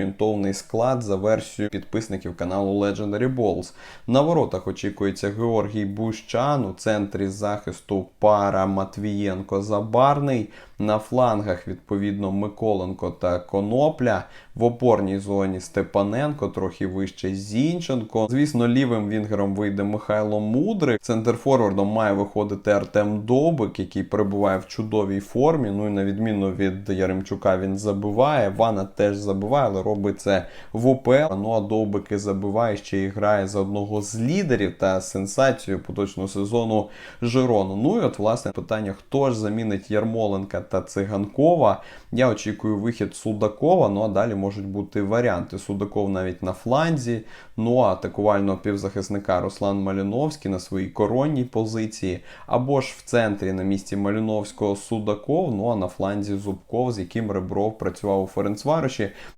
орієнтовний склад за версією підписників каналу Legendary Balls. На воротах очікується Георгій Бущан, у центрі захисту пара Матвієнко Забарний. На флангах, відповідно, Миколенко та Конопля. В опорній зоні Степаненко, трохи вище Зінченко. Звісно, лівим вінгером вийде Михайло Мудрик. Центрфорвардом має виходити Артем Довбик, який перебуває в чудовій формі. Ну і на відміну від Яремчука, він забиває. Вана теж забиває, але робить це в УПЛ. Ну а Довбик і забиває ще і грає за одного з лідерів та сенсацією поточного сезону Жирону. Ну і от власне питання: хто ж замінить Ярмоленка та Циганкова? Я очікую вихід Судакова. Ну а далі можуть бути варіанти. Судаков навіть на фланзі. Ну а атакувального півзахисника Руслан Маліновський на своїй коронній позиції, або ж в центрі на місці Маліновського Судаков. Ну а на фланзі Зубков, з яким Ребров працював у Ференцвариші.